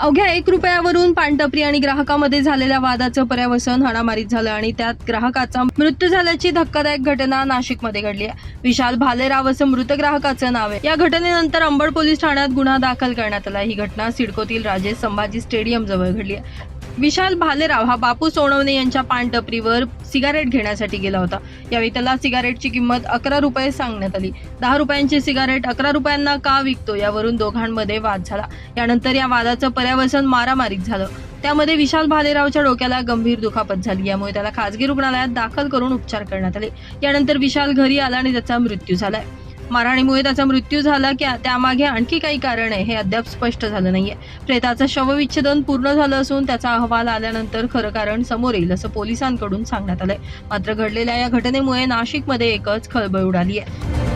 अवघ्या एक रुपयावरून पानटपरी आणि ग्राहकामध्ये झालेल्या वादाचं पर्यावसन हाणामारीत झालं आणि त्यात ग्राहकाचा मृत्यू झाल्याची धक्कादायक घटना नाशिकमध्ये घडली आहे. विशाल भालेराव असं मृत ग्राहकाचं नाव आहे. या घटनेनंतर अंबड पोलीस ठाण्यात गुन्हा दाखल करण्यात आला. ही घटना सिडकोतील राजे संभाजी स्टेडियम जवळ घडली आहे. विशाल भालेराव हा बापू सोनवणे यांच्या पानटपरीवर सिगारेट घेण्यासाठी गेला होता. यावेळी त्याला सिगारेटची किंमत अकरा रुपये सांगण्यात आली. दहा रुपयांची सिगारेट अकरा रुपयांना का विकतो यावरून दोघांमध्ये वाद झाला. यानंतर या वादाचं पर्यावसन मारामारीत झालं. त्यामध्ये विशाल भालेरावच्या डोक्याला गंभीर दुखापत झाली. यामुळे त्याला खासगी रुग्णालयात दाखल करून उपचार करण्यात आले. यानंतर विशाल घरी आला आणि त्याचा मृत्यू झालाय. मारहाणीमुळे त्याचा मृत्यू झाला की त्यामागे आणखी काही कारण आहे हे अद्याप स्पष्ट झालं नाहीये. प्रेताचं शवविच्छेदन पूर्ण झालं असून त्याचा अहवाल आल्यानंतर खरं कारण समोर येईल असं पोलिसांकडून सांगण्यात आलंय. मात्र घडलेल्या या घटनेमुळे नाशिकमध्ये एकच खळबळ उडाली आहे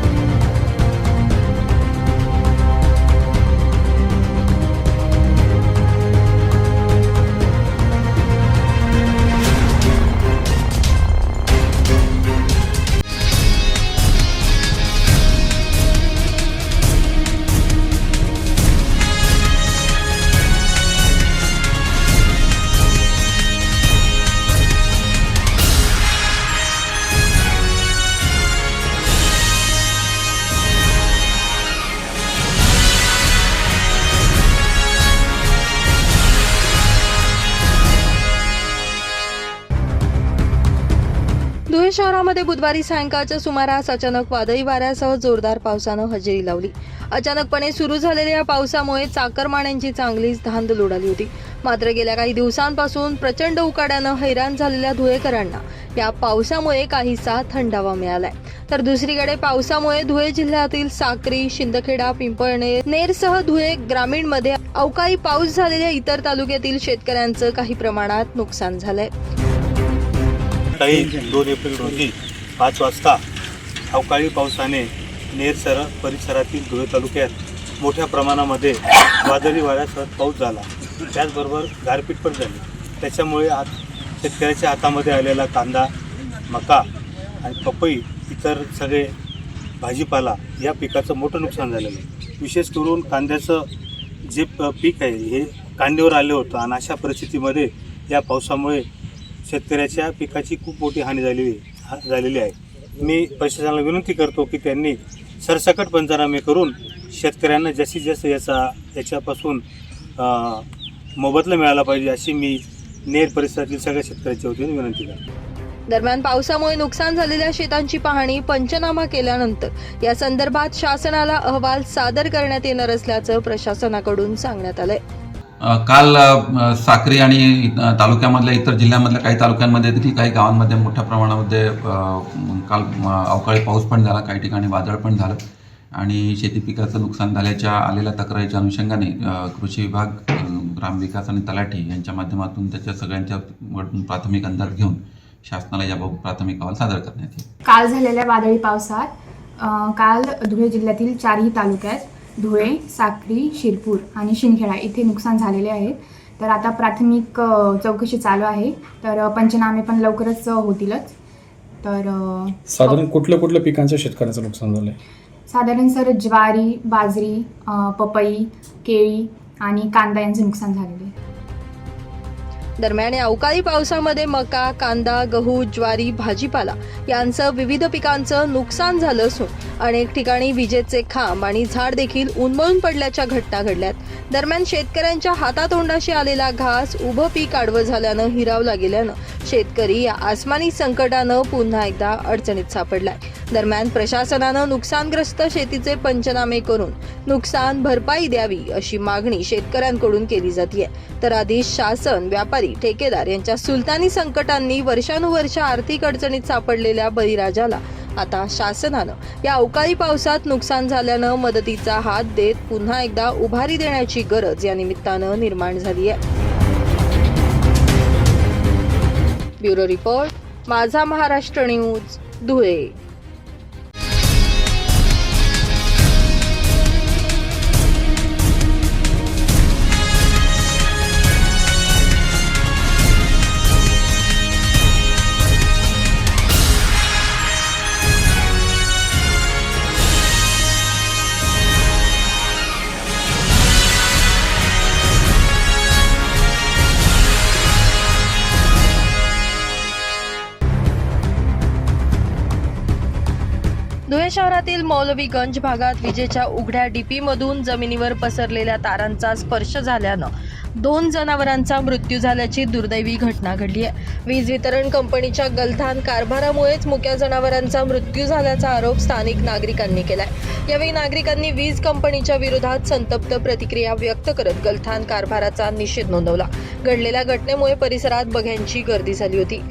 शहरामध्ये बुधवारी सायंकाळच्या सुमारास अचानक वादळी वाऱ्यासह जोरदार पावसानं हजेरी लावली. अचानकपणे सुरू झालेल्या या पावसामुळे चाकरमान्यांची चांगलीच धांदल उडाली होती. मात्र गेल्या काही दिवसांपासून प्रचंड उकाड्यानं हैराण झालेल्या धुळेकरांना या पावसामुळे काहीसा थंडावा मिळालाय. तर दुसरीकडे पावसामुळे धुळे जिल्ह्यातील साक्री शिंदखेडा पिंपळणे नेरसह धुळे ग्रामीणमध्ये अवकाळी पाऊस झालेल्या इतर तालुक्यातील शेतकऱ्यांचं काही प्रमाणात नुकसान झालंय. काही दोन एप्रिल रोजी पाच वाजता अवकाळी पावसाने नेरसर परिसरातील धुळे तालुक्यात मोठ्या प्रमाणामध्ये वादळी वाऱ्यासह पाऊस झाला. त्याचबरोबर गारपीट पण झाली. त्याच्यामुळे आज शेतकऱ्याच्या हातामध्ये आलेला कांदा मका आणि पपई इतर सगळे भाजीपाला या पिकाचं मोठं नुकसान झालेलं आहे. विशेष करून कांद्याचं जे पीक आहे हे कांद्यावर आलं होतं आणि अशा परिस्थितीमध्ये या पावसामुळे शेतकऱ्याच्या पिकाची खूप मोठी हानी झालेली हा- झालेली आहे. मी प्रशासनाला विनंती करतो की त्यांनी सरसकट पंचनामे करून शेतकऱ्यांना जास्तीत जास्त याचा याच्यापासून मोबदला मिळाला पाहिजे अशी मी नेर परिसरातील सगळ्या शेतकऱ्यांच्या वतीने विनंती करतो. दरम्यान पावसामुळे नुकसान झालेल्या शेतांची पाहणी पंचनामा केल्यानंतर या संदर्भात शासनाला अहवाल सादर करण्यात येणार असल्याचं प्रशासनाकडून सांगण्यात आलंय. काल साक्री आणि तालुक्यामधल्या इतर जिल्ह्यामधल्या काही तालुक्यांमध्ये देखील काही गावांमध्ये मोठ्या प्रमाणामध्ये काल अवकाळी पाऊस पण झाला काही ठिकाणी वादळ पण झालं. आणि शेती पिकाचं नुकसान झाल्याच्या आलेल्या तक्रारीच्या अनुषंगाने कृषी विभाग ग्रामविकास आणि तलाठी यांच्या माध्यमातून त्याच्या सगळ्यांच्या प्राथमिक अंदाज घेऊन शासनाला याबाबत प्राथमिक अहवाल सादर करण्यात येईल. काल झालेल्या वादळी पावसात काल धुळे जिल्ह्यातील चारही तालुक्यात धुळे साक्री शिरपूर आणि शिंदखेडा इथे नुकसान झालेले आहे. तर आता प्राथमिक चौकशी चालू आहे. तर पंचनामे पण लवकरच होतीलच. तर साधारण कुठल्या कुठल्या पिकांचं शेतकऱ्याचं नुकसान झालंय? साधारण सर ज्वारी बाजरी पपई केळी आणि कांदा यांचे नुकसान झालेले आहे. दरम्यान या अवकाळी पावसामध्ये मका कांदा गहू ज्वारी भाजीपाला यांचं विविध पिकांचं नुकसान झालं असून अनेक ठिकाणी विजेचे खांब आणि झाड देखील उन्मळून पडल्याच्या घटना घडल्यात. दरम्यान शेतकऱ्यांच्या हातातोंडाशी आलेला घास उभं पीक आडवं झाल्यानं हिरावला गेल्यानं शेतकरी या आसमानी संकटानं पुन्हा एकदा अडचणीत सापडलाय. दरम्यान प्रशासनानं नुकसानग्रस्त शेतीचे पंचनामे करून नुकसान भरपाई द्यावी अशी मागणी शेतकऱ्यांकडून केली जाते तर आधी शासन व्यापारी ठेकेदार यांच्या सुलतानी संकटांनी वर्षानुवर्ष आर्थिक अडचणीत सापडलेल्या बळीराजाला. आता शासनानं या अवकाळी पावसात नुकसान झाल्यानं मदतीचा हात देत पुन्हा एकदा उभारी देण्याची गरज या निमित्तानं निर्माण झाली आहे. ब्युरो रिपोर्ट माझा महाराष्ट्र न्यूज धुळे. मौलवीगंज भागात विजेच्या उघड्या डीपीमधून जमिनीवर पसरलेल्या तारांचा स्पर्श झाल्यानं दोन जनावरांचा मृत्यू झाल्याची दुर्दैवी घटना घडली आहे. वीज वितरण कंपनीच्या गलथान कारभारामुळेच मुक्या जनावरांचा मृत्यू झाल्याचा आरोप स्थानिक नागरिकांनी केलाय. यावेळी नागरिकांनी वीज कंपनीच्या विरोधात संतप्त प्रतिक्रिया व्यक्त करत गलथान कारभाराचा निषेध नोंदवला. घडलेल्या घटनेमुळे परिसरात बघ्यांची गर्दी झाली होती.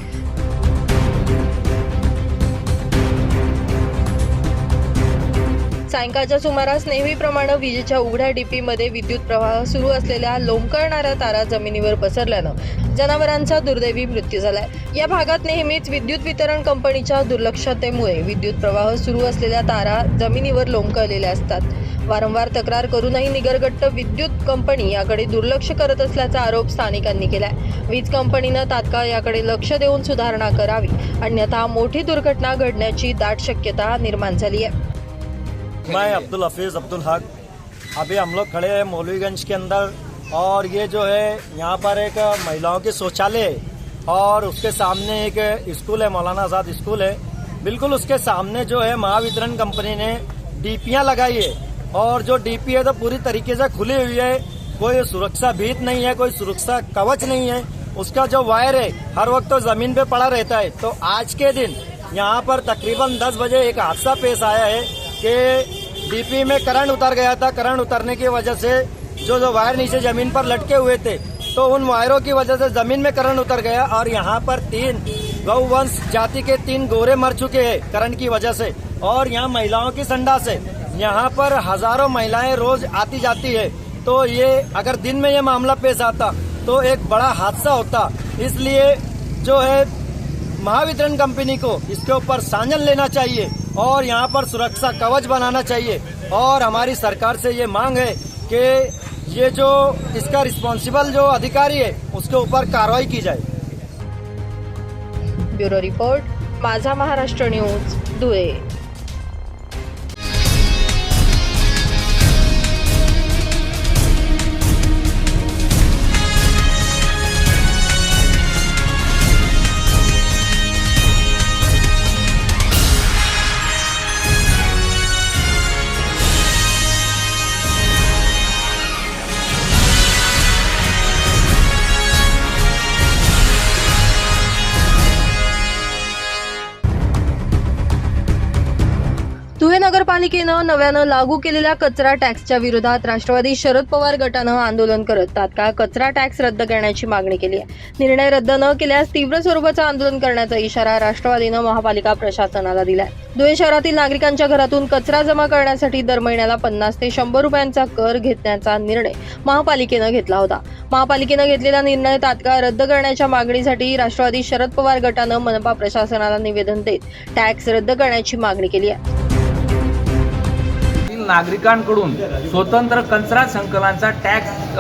सायंकाळच्या सुमारास नेहमीप्रमाणे विजेच्या उघड्या डीपीमध्ये विद्युत प्रवाह सुरू असलेल्या लोंबकळणाऱ्या तारा जमिनीवर पसरल्यानं जनावरांचा दुर्दैवी मृत्यू झालाय. या भागात नेहमीच विद्युत वितरण कंपनीच्या दुर्लक्षतेमुळे विद्युत प्रवाह सुरू असलेल्या तारा जमिनीवर लोंबकळलेल्या असतात. वारंवार तक्रार करूनही निगरगट्ट विद्युत कंपनी याकडे दुर्लक्ष करत असल्याचा आरोप स्थानिकांनी केलाय. वीज कंपनीनं तात्काळ याकडे लक्ष देऊन सुधारणा करावी. अन्यथा मोठी दुर्घटना घडण्याची दाट शक्यता निर्माण झाली आहे मैं अब्दुल हफीज़ अब्दुल हक। अभी हम लोग खड़े हैं मौलवीगंज के अंदर और ये जो है, यहाँ पर एक महिलाओं की शौचालय और उसके सामने एक स्कूल है, मौलाना आज़ाद स्कूल है। बिल्कुल उसके सामने जो है, महावितरण कंपनी ने डीपियाँ लगाई है और जो डीपी है तो पूरी तरीके से खुली हुई है। कोई सुरक्षा भीत नहीं है, कोई सुरक्षा कवच नहीं है। उसका जो वायर है, हर वक्त तो ज़मीन पे पड़ा रहता है। तो आज के दिन यहाँ पर तकरीबन 10 बजे एक हादसा पेश आया है कि डीपी में करंट उतर गया था। करंट उतरने की वजह से जो जो वायर नीचे ज़मीन पर लटके हुए थे तो उन वायरों की वजह से ज़मीन में करंट उतर गया और यहाँ पर तीन गौवंश जाति के तीन गोरे मर चुके हैं करंट की वजह से। और यहाँ महिलाओं की संडास है यहाँ पर हज़ारों महिलाएँ रोज आती जाती है। तो ये अगर दिन में ये मामला पेश आता तो एक बड़ा हादसा होता। इसलिए जो है महावितरण कंपनी को इसके ऊपर संज्ञान लेना चाहिए। और यहाँ पर सुरक्षा कवच बनाना चाहिए। और हमारी सरकार से ये मांग है कि ये जो इसका रिस्पॉन्सिबल जो अधिकारी है, उसके ऊपर कार्रवाई की जाए। ब्यूरो रिपोर्ट, माझा महाराष्ट्र न्यूज़, धुळे. नगरपालिकेनं नव्यानं लागू केलेल्या कचरा टॅक्सच्या विरोधात राष्ट्रवादी शरद पवार गटानं आंदोलन करत तात्काळ कचरा टॅक्स रद्द करण्याची मागणी केली आहे. निर्णय रद्द न केल्यास तीव्र स्वरूपाचं आंदोलन करण्याचा इशारा राष्ट्रवादीनं महापालिका प्रशासनाला दिलाय. धुळे शहरातील नागरिकांच्या घरातून कचरा जमा करण्यासाठी दर महिन्याला पन्नास ते शंभर रुपयांचा कर घेतण्याचा निर्णय महापालिकेनं घेतला होता. महापालिकेनं घेतलेला निर्णय तात्काळ रद्द करण्याच्या मागणीसाठी राष्ट्रवादी शरद पवार गटानं मनपा प्रशासनाला निवेदन देत टॅक्स रद्द करण्याची मागणी केली आहे. नागरिकांकडून स्वतंत्र कचरा संकलनाचा टॅक्स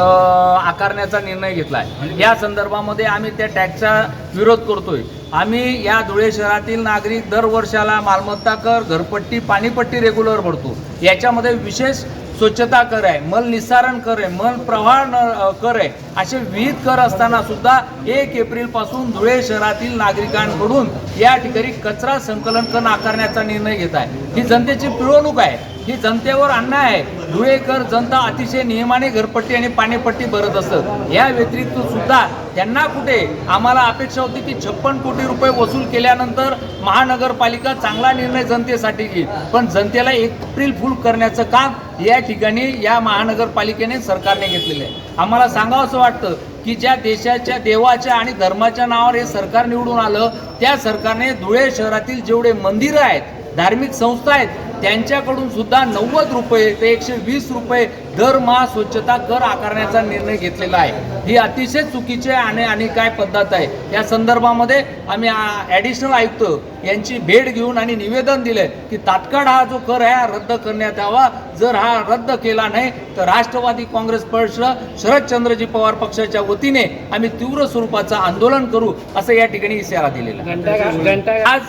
आकारण्याचा निर्णय घेतला आहे या संदर्भामध्ये आम्ही त्या टॅक्सचा विरोध करतोय. आम्ही या धुळे शहरातील नागरिक दरवर्षाला मालमत्ता कर घरपट्टी पाणीपट्टी रेग्युलर भरतो. याच्यामध्ये विशेष स्वच्छता कर आहे मल निस्सारण कर आहे मल प्रवाह न- कर आहे. असे विविध कर असताना सुद्धा एक एप्रिलपासून धुळे शहरातील नागरिकांकडून या ठिकाणी कचरा संकलन कर आकारण्याचा निर्णय घेत आहे. ही जनतेची पिळवणूक आहे. ही जनतेवर अन्याय आहे. धुळेकर जनता अतिशय नियमाने घरपट्टी आणि पाणीपट्टी भरत असत. या व्यतिरिक्त सुद्धा त्यांना कुठे? आम्हाला अपेक्षा होती की छप्पन कोटी रुपये वसूल केल्यानंतर महानगरपालिका चांगला निर्णय जनतेसाठी घेईल. पण जनतेला एप्रिल फुल करण्याचं काम या ठिकाणी या महानगरपालिकेने सरकारने घेतलेलं आहे. आम्हाला सांगावं असं वाटतं की ज्या देशाच्या देवाच्या आणि धर्माच्या नावावर हे सरकार निवडून आलं त्या सरकारने धुळे शहरातील जेवढे मंदिरं आहेत धार्मिक संस्था आहेत त्यांच्याकडून सुद्धा नव्वद रुपये ते एकशे वीस रुपये दरमहा स्वच्छता कर आकारण्याचा निर्णय घेतलेला आहे. ही अतिशय चुकीची आणि आणि काय पद्धत आहे? या संदर्भामध्ये आम्ही ॲडिशनल आयुक्त यांची भेट घेऊन आणि निवेदन दिले की तात्काळ हा जो कर आहे हा रद्द करण्यात यावा. जर हा रद्द केला नाही तर राष्ट्रवादी काँग्रेस पक्ष शरदचंद्रजी पवार पक्षाच्या वतीने आम्ही तीव्र स्वरूपाचं आंदोलन करू असं या ठिकाणी इशारा दिलेला. आज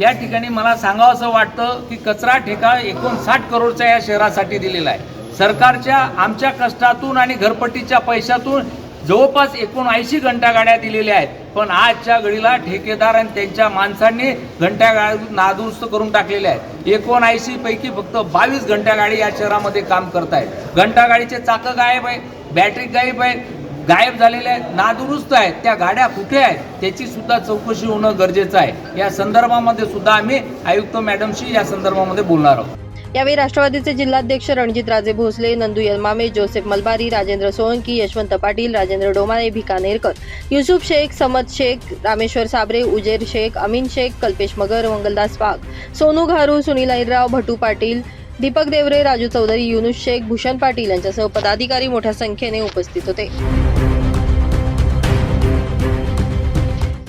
या ठिकाणी मला सांगावं असं वाटतं की कचरा ठेका एकोणसाठ करोडचा या शहरासाठी दिलेला आहे. सरकारच्या आमच्या कष्टातून आणि घरपट्टीच्या पैशातून जवळपास एकोणऐंशी घंटागाड्या दिलेल्या आहेत. पण आजच्या घडीला ठेकेदार आणि त्यांच्या माणसांनी घंटागाडी नादुरुस्त करून टाकलेल्या आहेत. एकोणऐंशी पैकी फक्त बावीस घंटागाडी या शहरामध्ये काम करत आहेत घंटागाडीचे चाकं गायब आहे बॅटरी गायब आहे गायब झालेल्या आहेत नादुरुस्त आहेत त्या गाड्या कुठे आहेत त्याची सुद्धा चौकशी होणं गरजेचं आहे. या संदर्भामध्ये सुद्धा आम्ही आयुक्त मॅडमशी या संदर्भामध्ये बोलणार आहोत. यावेळी राष्ट्रवादीचे जिल्हाध्यक्ष रणजित राजे भोसले नंदू यलमामे जोसेफ मलबारी राजेंद्र सोळंकी यशवंत पाटील राजेंद्र डोमाळे भिका नेरकर युसुफ शेख समद शेख रामेश्वर साबरे उजेर शेख अमीन शेख कल्पेश मगर मंगलदास वाघ सोनू घारू सुनील ऐरराव भटू पाटील दीपक देवरे राजू चौधरी युनुस शेख भूषण पाटील यांच्यासह पदाधिकारी मोठ्या संख्येने उपस्थित होते.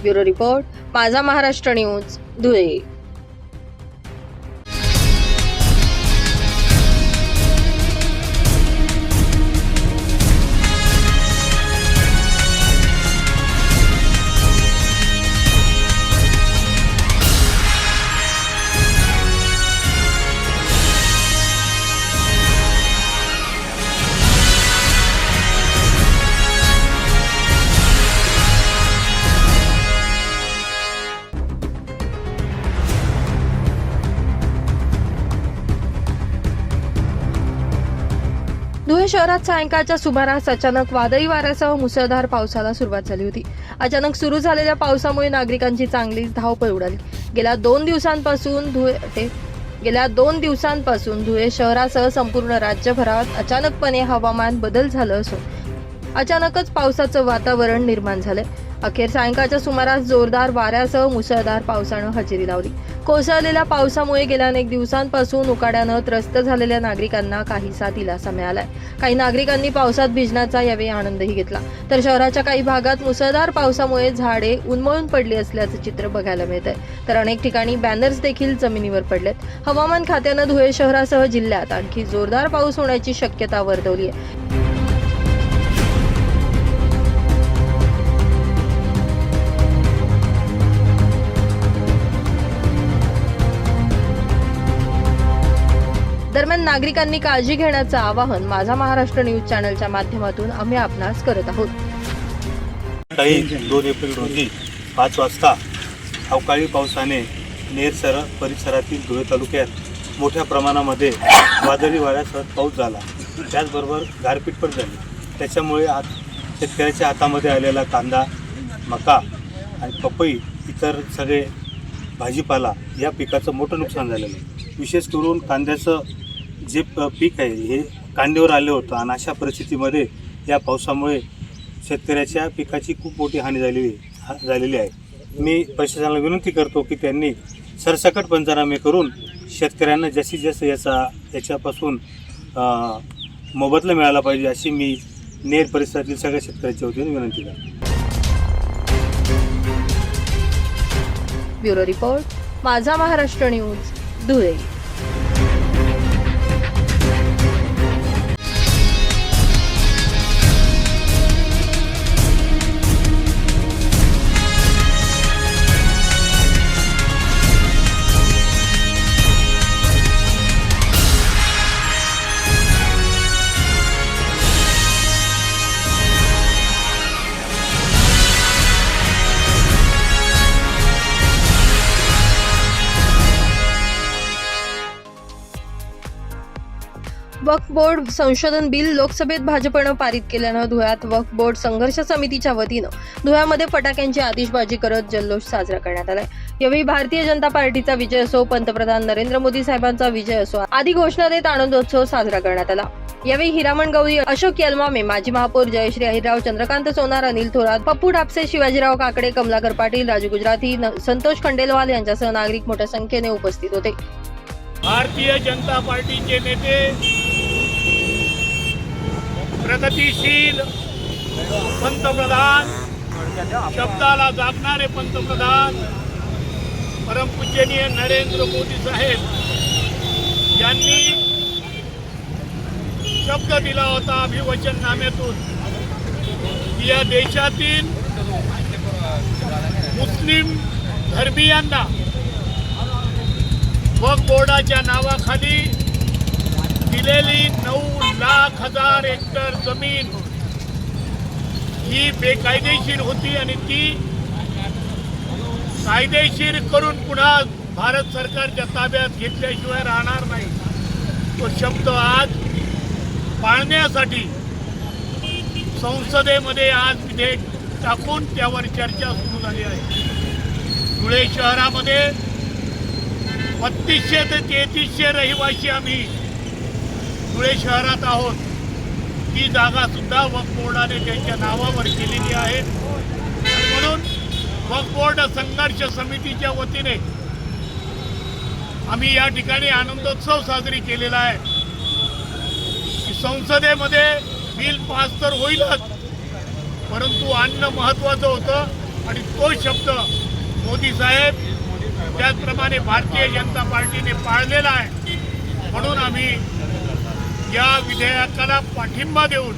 ब्युरो रिपोर्ट माझा महाराष्ट्र न्यूज धुळे. सायंकाळच्या सुमारास अचानक वादळी वाऱ्यासह मुसळधार पावसाला सुरुवात झाली होती. अचानक सुरू झालेल्या पावसामुळे नागरिकांची चांगलीच धावपळ उडाली. गेल्या दोन दिवसांपासून धुळे ते गेल्या दोन दिवसांपासून धुळे शहरासह संपूर्ण राज्यभरात अचानकपणे हवामान बदल झालं असून अचानकच पावसाचं वातावरण निर्माण झालंय. अखेर सायंकाळच्या सुमारास जोरदार वाऱ्यासह मुसळधार पावसानं हजेरी लावली. कोसळलेल्या पावसामुळे गेल्या अनेक दिवसांपासून उकाड्यानं त्रस्त झालेल्या नागरिकांना काहीसा दिलासा मिळालाय. काही नागरिकांनी पावसात भिजण्याचा यावेळी आनंदही घेतला. तर शहराच्या काही भागात मुसळधार पावसामुळे झाडे उन्मळून पडली असल्याचं चित्र बघायला मिळत आहे तर अनेक ठिकाणी बॅनर्स देखील जमिनीवर पडलेत. हवामान खात्यानं धुळे शहरासह जिल्ह्यात आणखी जोरदार पाऊस होण्याची शक्यता वर्तवली आहे नागरिकांनी काळजी घेण्याचं आवाहन माझा महाराष्ट्र न्यूज चॅनलच्या माध्यमातून आम्ही आपणास करत आहोत. काही दोन एप्रिल रोजी पाच वाजता अवकाळी पावसाने नेरसर परिसरातील धुळे तालुक्यात मोठ्या प्रमाणामध्ये वादळी वाऱ्यासह पाऊस झाला. त्याचबरोबर गारपीट पण झाली. त्याच्यामुळे आज शेतकऱ्याच्या हातामध्ये आलेला कांदा मका आणि पपई इतर सगळे भाजीपाला या पिकाचं मोठं नुकसान झालेलं आहे. विशेष करून कांद्याचं जे पीक आहे हे कांद्यावर आलं होतं आणि अशा परिस्थितीमध्ये या पावसामुळे शेतकऱ्याच्या पिकाची खूप मोठी हानी झालेली हा- झालेली आहे. मी प्रशासनाला विनंती करतो की त्यांनी सरसकट पंचनामे करून शेतकऱ्यांना जास्तीत जास्त याचा याच्यापासून मोबदला मिळाला पाहिजे अशी मी नेर परिसरातील सगळ्या शेतकऱ्यांच्या वतीने विनंती करतो. Bureau report Majha Maharashtra news Dhule. Waqf board संशोधन बिल लोकसभेत भाजपनं पारित केल्यानं धुळ्यात वक्फ बोर्ड संघर्ष समितीच्या वतीनं धुळ्यामध्ये फटाक्यांची आतिषबाजी करत जल्लोष साजरा करण्यात आलाय. यावेळी भारतीय जनता पार्टीचा विजय असो पंतप्रधान नरेंद्र मोदी साहेबांचा विजय असो आदी घोषणा देत आनंदोत्सव साजरा करण्यात आला. यावेळी हिरामण गवळी अशोक यलमामे माजी महापौर जयश्री अहिरराव चंद्रकांत सोनार अनिल थोरात पप्पू डापसे शिवाजीराव काकडे कमलाकर पाटील राजू गुजराती संतोष खंडेलवाल यांच्यासह नागरिक मोठ्या संख्येने उपस्थित होते. भारतीय जनता पार्टीचे नेते प्रगतीशील पंतप्रधान शब्दाला जागणारे पंतप्रधान परमपूजनीय नरेंद्र मोदी साहेब यांनी शब्द दिला होता अभिवचननाम्यातून की या देशातील मुस्लिम धर्मीयांना वक्फ बोर्डाच्या नावाखाली दिलेली नऊ लाख हजार हेक्टर जमीन ही बेकायदेशीर होती आणि ती कायदेशीर करून पुन्हा भारत सरकारच्या ताब्यात घेतल्याशिवाय राहणार नाही. तो शब्द आज पाळण्यासाठी संसदेमध्ये आज विधेयक टाकून त्यावर चर्चा सुरू झाली आहे. धुळे शहरामध्ये बत्तीसशे ते तेहतीसशे रहिवासी आम्ही धुळे शहरात आहोत. ती जागा सुद्धा वक्फ बोर्डाने त्यांच्या नावावर केलेली आहे. म्हणून वक्फ बोर्ड संघर्ष समितीच्या वतीने आम्ही या ठिकाणी आनंदोत्सव साजरी केलेला आहे. की संसदेमध्ये बिल पास तर होईलच परंतु अन्न महत्वाचं होतं. आणि तो शब्द मोदी साहेब त्याचप्रमाणे भारतीय जनता पार्टीने पाळलेला आहे. म्हणून आम्ही या विधेयकाला पाठिंबा देऊन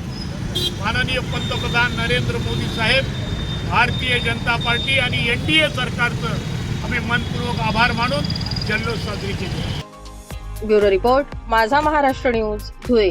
माननीय पंतप्रधान नरेंद्र मोदी साहेब भारतीय जनता पार्टी आणि एन डी ए सरकारचं आम्ही मनपूर्वक आभार मानून जल्लोष साजरी केली. ब्युरो रिपोर्ट माझा महाराष्ट्र न्यूज धुळे.